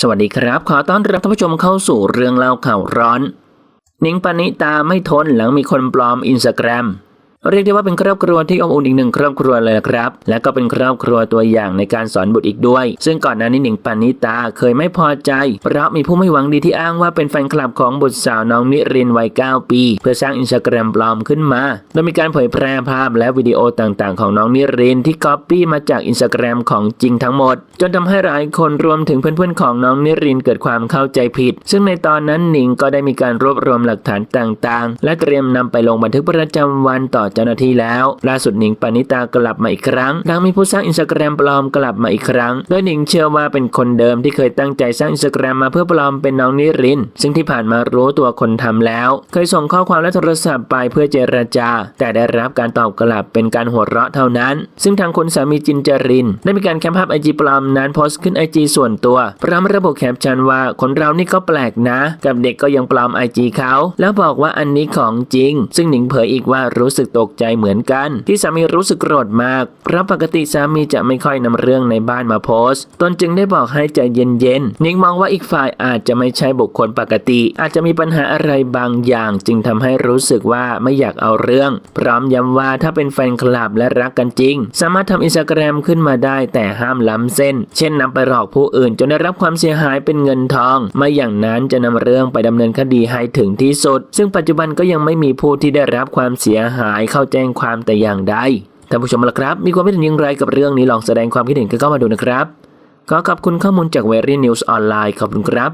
สวัสดีครับ ขอต้อนรับท่านผู้ชมเข้าสู่เรื่องเล่าข่าวร้อน นิงปณิตาไม่ทนหลังมีคนปลอมอินสตาแกรม เรียกได้ว่าเป็นครอบครัวที่อบอุ่นอีกหนึ่งครอบครัวเลยครับ และก็เป็นครอบครัวตัวอย่างในการสอนบุตรอีกด้วย ซึ่งก่อนหน้านี้หนิงปณิตาเคยไม่พอใจ เพราะมีผู้ไม่หวังดีที่อ้างว่าเป็นแฟนคลับของบุตรสาวน้องนิรินวัย 9 ปี เพื่อสร้างอินสตาแกรมปลอมขึ้นมา โดยมีการเผยแพร่ภาพและวิดีโอต่างๆ ของน้องนิรินที่ก๊อปปี้มาจากอินสตาแกรมของจริงทั้งหมด จนทำให้หลายคนรวมถึงเพื่อนๆของน้องนิรินเกิดความเข้าใจผิด ซึ่งในตอนนั้นหนิงก็ได้มีการรวบรวมหลักฐานต่างๆ และเตรียมนำไปลงบันทึกประจำวันต่อเจ้าหน้าที่แล้ว ล่าสุดหนิงปณิตากลับมาอีกครั้งหลังมีผู้สร้างอินสตาแกรมปลอมกลับมาอีกครั้ง โดยหนิงเชื่อว่าเป็นคนเดิมที่เคยตั้งใจสร้างอินสตาแกรมมาเพื่อปลอมเป็นน้องนิริน ซึ่งที่ผ่านมารู้ตัวคนทำแล้ว เคยส่งข้อความและโทรศัพท์ไปเพื่อเจรจา แต่ได้รับการตอบกลับเป็นการหัวเราะเท่านั้น ซึ่งทางคุณสามีจินจริน ได้มีการแคปภาพไอจีปลอมนั้นโพสต์ขึ้นไอจีส่วนตัวพร้อมระบุแคปชั่นว่าคนเรานี่ก็แปลกนะ กับเด็กก็ยังปลอมไอจีเขาแล้วบอกว่าอันนี้ของจริง ซึ่งหนิงเผยอีกว่ารู้สึกตกใจเหมือนกัน ที่สามีรู้สึกโกรธมาก เพราะปกติสามีจะไม่ค่อยนำเรื่องในบ้านมาโพสต์ ตนจึงได้บอกให้ใจเย็นๆนิงมองว่าอีกฝ่ายอาจจะไม่ใช่บุคคลปกติ อาจจะมีปัญหาอะไรบางอย่างจึงทำให้รู้สึกว่าไม่อยากเอาเรื่อง พร้อมย้ำว่าถ้าเป็นแฟนคลับและรักกันจริง สามารถทำอินสตาแกรมขึ้นมาได้แต่ห้ามล้ำเส้น เช่นนำไปหลอกผู้อื่นจนได้รับความเสียหายเป็นเงินทอง ไม่อย่างนั้นจะนำเรื่องไปดำเนินคดีให้ถึงที่สุด ซึ่งปัจจุบันก็ยังไม่มีผู้ที่ได้รับความเสียหายเข้าแจ้งความแต่อย่างใดท่านผู้ชมละครับ มีความคิดเห็นอย่างไรกับเรื่องนี้ลองแสดงความคิดเห็นกันเข้ามาดูนะครับขอขอบคุณข้อมูลจากเวรี่นิวส์ออนไลน์ขอบคุณครับ